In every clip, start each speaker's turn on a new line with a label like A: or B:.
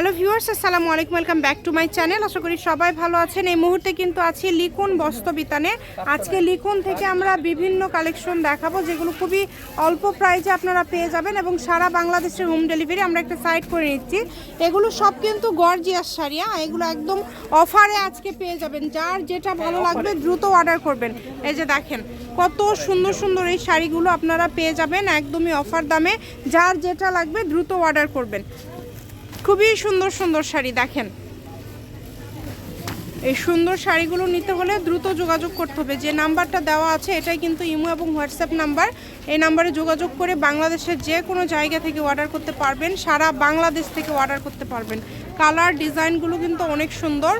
A: Hello viewers আসসালামু আলাইকুম welcome back to my channel. আশা করি সবাই ভালো আছেন। এই মুহূর্তে কিন্তু আছি লিকুন বস্তবিতানে আজকে লিকুন থেকে আমরা বিভিন্ন কালেকশন দেখাবো যেগুলো খুবই অল্প প্রাইজে আপনারা পেয়ে যাবেন এবং সারা বাংলাদেশের হোম ডেলিভারি আমরা একটা সাইট করে নিচ্ছি। এগুলো সব কিন্তু গর্জিয়াস শাড়িয়া এগুলো একদম অফারে আজকে পেয়ে যাবেন। যার যেটা ভালো লাগবে দ্রুত অর্ডার করবেন। এই যে দেখেন কত সুন্দর সুন্দর এই শাড়িগুলো আপনারা পেয়ে যাবেন একদমই অফার দামে। যার যেটা লাগবে দ্রুত অর্ডার করবেন। খুবই সুন্দর সুন্দর শাড়ি দেখেন। এই সুন্দর শাড়িগুলো নিতে হলে দ্রুত যোগাযোগ করতে হবে। যে নাম্বারটা দেওয়া আছে এটাই কিন্তু ইমো এবং হোয়াটসঅ্যাপ নাম্বার। এই নাম্বারে যোগাযোগ করে বাংলাদেশের যে কোনো জায়গা থেকে অর্ডার করতে পারবেন সারা বাংলাদেশ থেকে অর্ডার করতে পারবেন। কালার ডিজাইনগুলো কিন্তু অনেক সুন্দর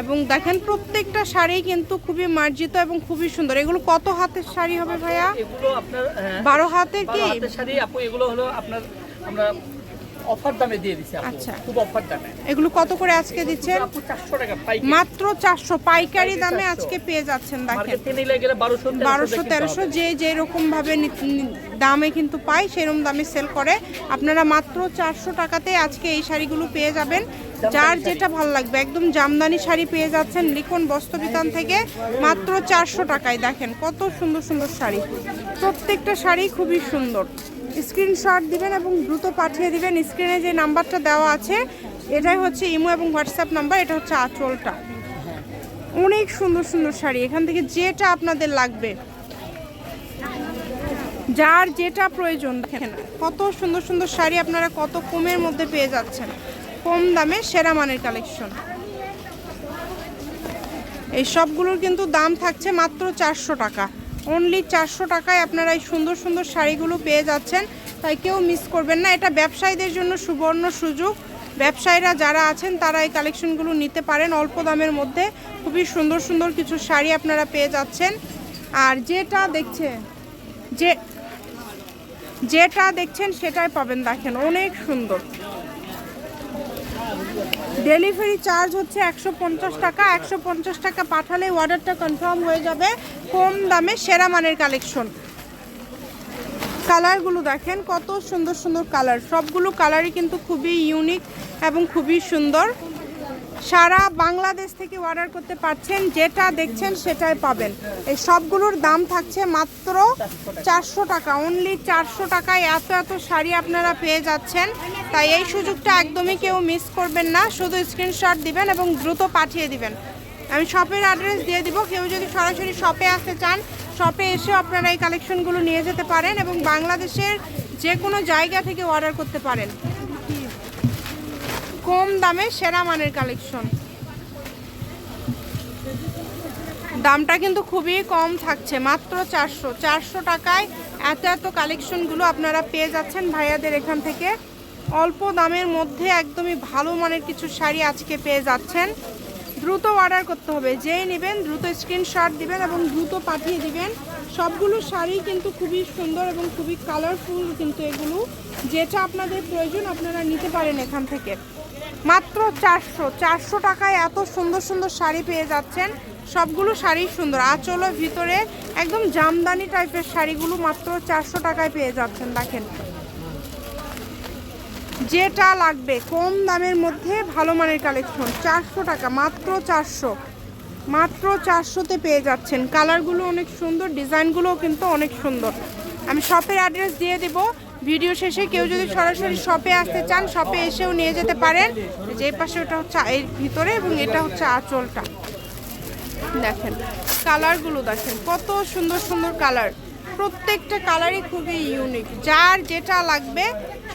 A: এবং দেখেন প্রত্যেকটা শাড়ি কিন্তু খুবই মার্জিত এবং খুবই সুন্দর। এগুলো কত হাতের শাড়ি হবে ভাইয়া?
B: এগুলো আপনার হ্যাঁ,
A: বারো হাতের কি?
B: হাতের শাড়ি। আপু এগুলো হলো আপনার আমরা অফার দামে দিয়ে দিচ্ছি
A: আচ্ছা।
B: খুব অফার দামে।
A: এগুলো কত করে আজকে দিচ্ছেন?
B: চারশো টাকা
A: মাত্র চারশো। পাইকারি দামে আজকে পেয়ে যাচ্ছেন দেখেন।
B: বারোশো
A: তেরোশো যে যেরকম ভাবে দামে কিন্তু পায় সেরকম দামে সেল করে। আপনারা মাত্র চারশো টাকাতে আজকে এই শাড়িগুলো পেয়ে যাবেন। যার যেটা ভালো লাগবে একদম জামদানি শাড়ি পেয়ে যাচ্ছেন লিখন বস্ত্রবিতান থেকে মাত্র চারশো টাকায়। দেখেন কত সুন্দর সুন্দর শাড়ি। প্রত্যেকটা শাড়ি খুবই সুন্দর। স্ক্রিনশট দিবেন এবং দ্রুত পাঠিয়ে দিবেন। স্ক্রিনে যে নাম্বারটা দেওয়া আছে, এটাই হচ্ছে ইমো এবং হোয়াটসঅ্যাপ নাম্বার, এটা হচ্ছে আঁচলটা। অনেক সুন্দর সুন্দর শাড়ি। এখান থেকে যেটা আপনাদের লাগবে। যার যেটা প্রয়োজন কত সুন্দর সুন্দর শাড়ি আপনারা কত কমের মধ্যে পেয়ে যাচ্ছেন। কম দামে সেরা মানের কালেকশন। এই সবগুলোর কিন্তু দাম থাকছে মাত্র চারশো টাকা। অনলি চারশো টাকায় আপনারা এই সুন্দর সুন্দর শাড়িগুলো পেয়ে যাচ্ছেন। তাই কেউ মিস করবেন না। এটা ব্যবসায়ীদের জন্য সুবর্ণ সুযোগ। ব্যবসায়ীরা যারা আছেন, তারা এই কালেকশনগুলো নিতে পারেন অল্প দামের মধ্যে। খুবই সুন্দর সুন্দর কিছু শাড়ি আপনারা পেয়ে যাচ্ছেন। আর যেটা দেখছেন যে, যেটা দেখছেন সেটাই পাবেন দেখেন। অনেক সুন্দর। ডেলিভারি চার্জ হচ্ছে একশো পঞ্চাশ টাকা। একশো পঞ্চাশ টাকা পাঠালে অর্ডারটা কনফার্ম হয়ে যাবে কম দামে সেরা মানের কালেকশন কালারগুলো দেখেন, কত সুন্দর সুন্দর কালার সবগুলো কালারই কিন্তু খুবই ইউনিক এবং খুবই সুন্দর। সারা বাংলাদেশ থেকে অর্ডার করতে পারছেন, যেটা দেখছেন সেটাই পাবেন। এই সবগুলোর দাম থাকছে মাত্র চারশো টাকা অনলি চারশো টাকায় এত এত শাড়ি আপনারা পেয়ে যাচ্ছেন। তাই এই সুযোগটা একদমই কেউ মিস করবেন না, শুধু স্ক্রিনশট দিবেন এবং দ্রুত পাঠিয়ে দিবেন। আমি শপের অ্যাড্রেস দিয়ে দিব, কেউ যদি সরাসরি শপে আসতে চান শপে এসেও আপনারা এই কালেকশনগুলো নিয়ে যেতে পারেন এবং বাংলাদেশের যে কোনো জায়গা থেকে অর্ডার করতে পারেন। কম দামে সেরা মানের কালেকশন। দামটা কিন্তু খুবই কম থাকছে, মাত্র চারশো। চারশো টাকায় এত এত কালেকশনগুলো আপনারা পেয়ে যাচ্ছেন ভাইয়াদের এখান থেকে। অল্প দামের মধ্যে একদমই ভালো মানের কিছু শাড়ি আজকে পেয়ে যাচ্ছেন। দ্রুত অর্ডার করতে হবে, যেই নেবেন দ্রুত স্ক্রিনশট দিবেন এবং দ্রুত পাঠিয়ে দিবেন। সবগুলো শাড়ি কিন্তু খুবই সুন্দর এবং খুবই কালারফুল কিন্তু এগুলো। যেটা আপনাদের প্রয়োজন আপনারা নিতে পারেন এখান থেকে। মাত্র চারশো চারশো টাকায় এত সুন্দর সুন্দর শাড়ি পেয়ে যাচ্ছেন। সবগুলো শাড়ি সুন্দর। আঁচলের ভিতরে একদম জামদানি টাইপের শাড়িগুলো মাত্র চারশো টাকায় পেয়ে যাচ্ছেন, দেখেন। যেটা লাগবে, কম দামের মধ্যে ভালো মানের কালেকশন, চারশো টাকা, মাত্র চারশো। মাত্র চারশোতে পেয়ে যাচ্ছেন। কালারগুলো অনেক সুন্দর, ডিজাইনগুলোও কিন্তু অনেক সুন্দর। আমি শপের অ্যাড্রেস দিয়ে দেব। ভিডিও শেষে কেউ যদি সরাসরি শপে আসতে চান, শপে এসেও নিয়ে যেতে পারেন। যে পাশে ওটা হচ্ছে এর ভিতরে এবং এটা হচ্ছে আঁচলটা। দেখেন, কালারগুলো দেখেন, কত সুন্দর সুন্দর কালার। প্রত্যেকটা কালারই খুবই ইউনিক যার যেটা লাগবে,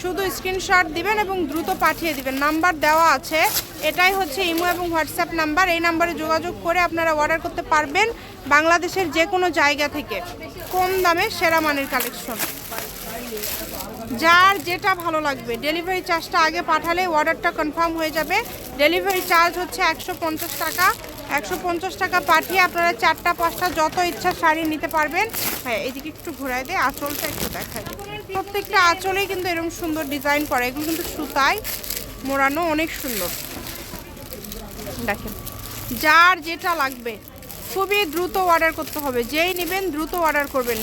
A: শুধু স্ক্রিনশট দিবেন এবং দ্রুত পাঠিয়ে দিবেন। নাম্বার দেওয়া আছে, এটাই হচ্ছে ইমো এবং হোয়াটসঅ্যাপ নাম্বার। এই নাম্বারে যোগাযোগ করে আপনারা অর্ডার করতে পারবেন বাংলাদেশের যে কোনো জায়গা থেকে। কম দামে সেরা মানের কালেকশন যার যেটা ভালো লাগবে। ডেলিভারি চার্জটা আগে পাঠালে অর্ডারটা কনফার্ম হয়ে যাবে। ডেলিভারি চার্জ হচ্ছে একশো পঞ্চাশ টাকা। একশো পঞ্চাশ টাকা পাঠিয়ে আপনারা চারটা, পাঁচটা যত ইচ্ছা শাড়ি নিতে পারবেন। হ্যাঁ এদিকে একটু ঘোরায় দিয়ে আঁচলটা একটু দেখায় প্রত্যেকটা আঁচলেই কিন্তু এরকম সুন্দর ডিজাইন করা। এগুলো কিন্তু সুতায় মোড়ানো অনেক সুন্দর। দেখেন, যার যেটা লাগবে, খুবই দ্রুত অর্ডার করতে হবে। যেই নেবেন দ্রুত অর্ডার করবেন।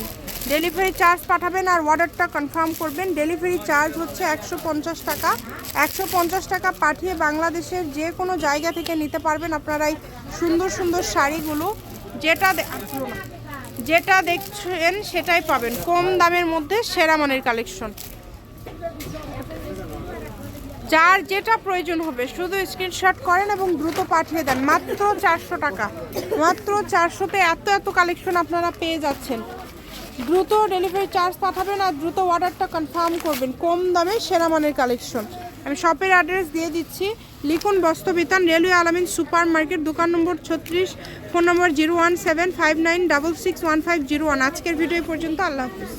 A: ডেলিভারি চার্জ পাঠাবেন আর অর্ডারটা কনফার্ম করবেন। ডেলিভারি চার্জ হচ্ছে একশো পঞ্চাশ টাকা। একশো পঞ্চাশ টাকা পাঠিয়ে বাংলাদেশের যে কোনো জায়গা থেকে নিতে পারবেন আপনারা এই সুন্দর সুন্দর শাড়িগুলো। যেটা। যেটা দেখছেন সেটাই পাবেন। কম দামের মধ্যে সেরা মানের কালেকশন যার যেটা প্রয়োজন হবে, শুধু স্ক্রিনশট করেন এবং দ্রুত পাঠিয়ে দেন। মাত্র চারশো টাকা। মাত্র চারশোতে এত এত কালেকশন আপনারা পেয়ে যাচ্ছেন। দ্রুত ডেলিভারি চার্জ পাঠাবেন আর দ্রুত অর্ডারটা কনফার্ম করবেন। কম দামে সেরা মানের কালেকশন আমি শপের অ্যাড্রেস দিয়ে দিচ্ছি। লিখুন Bastrabitan railway Alamin super market দোকান নম্বর ছত্রিশ phone number zero one seven five nine double six one five zero one আজকের ভিডিও পর্যন্ত, আল্লাহ হাফিজ।